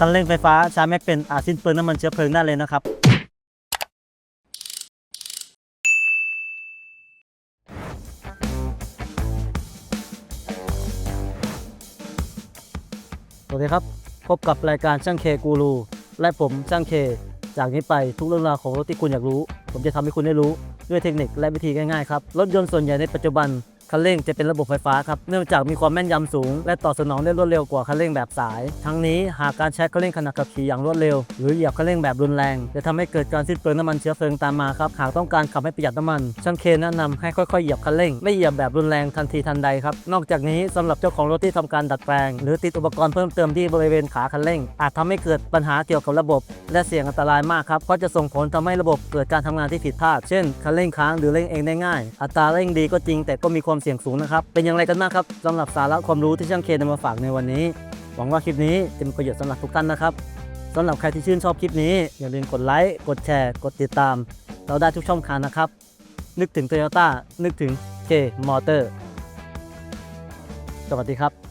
คันเร่งไฟฟ้าใช้ไม่เป็นอาจสิ้นเปลืองน้ำมันเชื้อเพลิงได้เลยนะครับ สวัสดีครับ พบกับรายการช่างเคกูรูและผมช่างเค จากนี้ไปทุกเรื่องราวของรถที่คุณอยากรู้ ผมจะทำให้คุณได้รู้ด้วยเทคนิคและวิธีง่ายๆครับ รถยนต์ส่วนใหญ่ในปัจจุบัน คันเร่งจะเป็นระบบไฟฟ้าครับเนื่องจากมีความแม่นยำสูง และตอบสนองได้รวดเร็วกว่าคันเร่งแบบสาย ทั้งนี้หากการใช้คันเร่งขณะขับขี่อย่างรวดเร็ว หรือเหยียบคันเร่งแบบรุนแรง จะทำให้เกิดการสิ้นเปลืองน้ำมันเชื้อเพลิงตามมาครับหากต้องการขับให้ประหยัดน้ำมันช่างเคนแนะนำให้ค่อยๆเหยียบคันเร่งไม่เหยียบแบบรุนแรงทันทีทันใดครับนอกจากนี้สำหรับเจ้าของรถที่ทำการดัดแปลง หรือติดอุปกรณ์เพิ่มเติมที่บริเวณขาคันเร่ง อาจทำให้เกิดปัญหาเกี่ยวกับระบบ และเสี่ยงอันตรายมากครับเพราะจะส่งผลทำให้ระบบเกิดการทำงานที่ผิดพลาด เช่นคันเร่งค้างหรือเร่งเองได้ง่าย อัตราเร่งดีก็จริงแต่ก็มีความเสี่ยงสูงนะครับ เป็นอย่างไรกันบ้างครับสำหรับสาระความรู้ที่ช่างเคนำมาฝากในวันนี้ หวังว่าคลิปนี้จะเป็นประโยชน์สำหรับทุกท่านนะครับสำหรับใครที่ชื่นชอบคลิปนี้ อย่าลืมกดไลค์กดแชร์กดติดตาม เราได้ทุกช่องทางนะครับ นึกถึง Toyota นึกถึง K Motor สวัสดีครับ